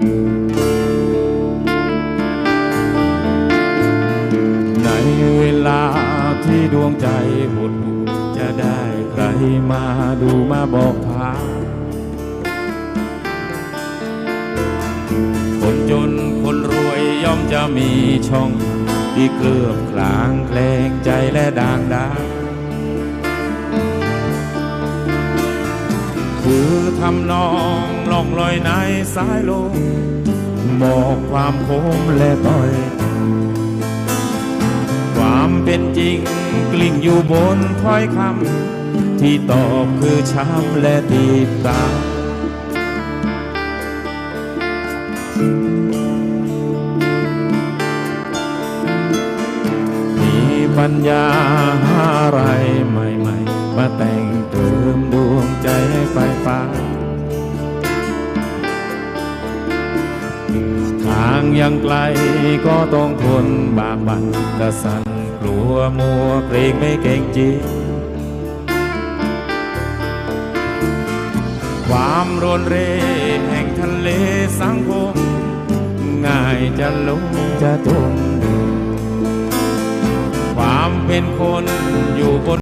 ในเวลาที่ดวงใจหดหู่จะได้ใครมาดูมาบอกทางคนจนคนรวยย่อมจะมีช่อง ที่เกลือบกลางแคลงใจและด่างดา คือทำนองล่องลอยในสายลมบอกความโคมและต่อย ความเป็นจริงกลิ้งอยู่บนถ้อยคำที่ตอบคือช้ำและตีตามีปัญญา เติมดวงใจให้ไฟฟ้า ทางยังไกลก็ต้องทนบากบั่นกระสันกลัวมัวเกรงไม่เก่งจริงความรนเรแห่งทะเลสังคม ง่ายจะลงจะจมความเป็นคนอยู่บน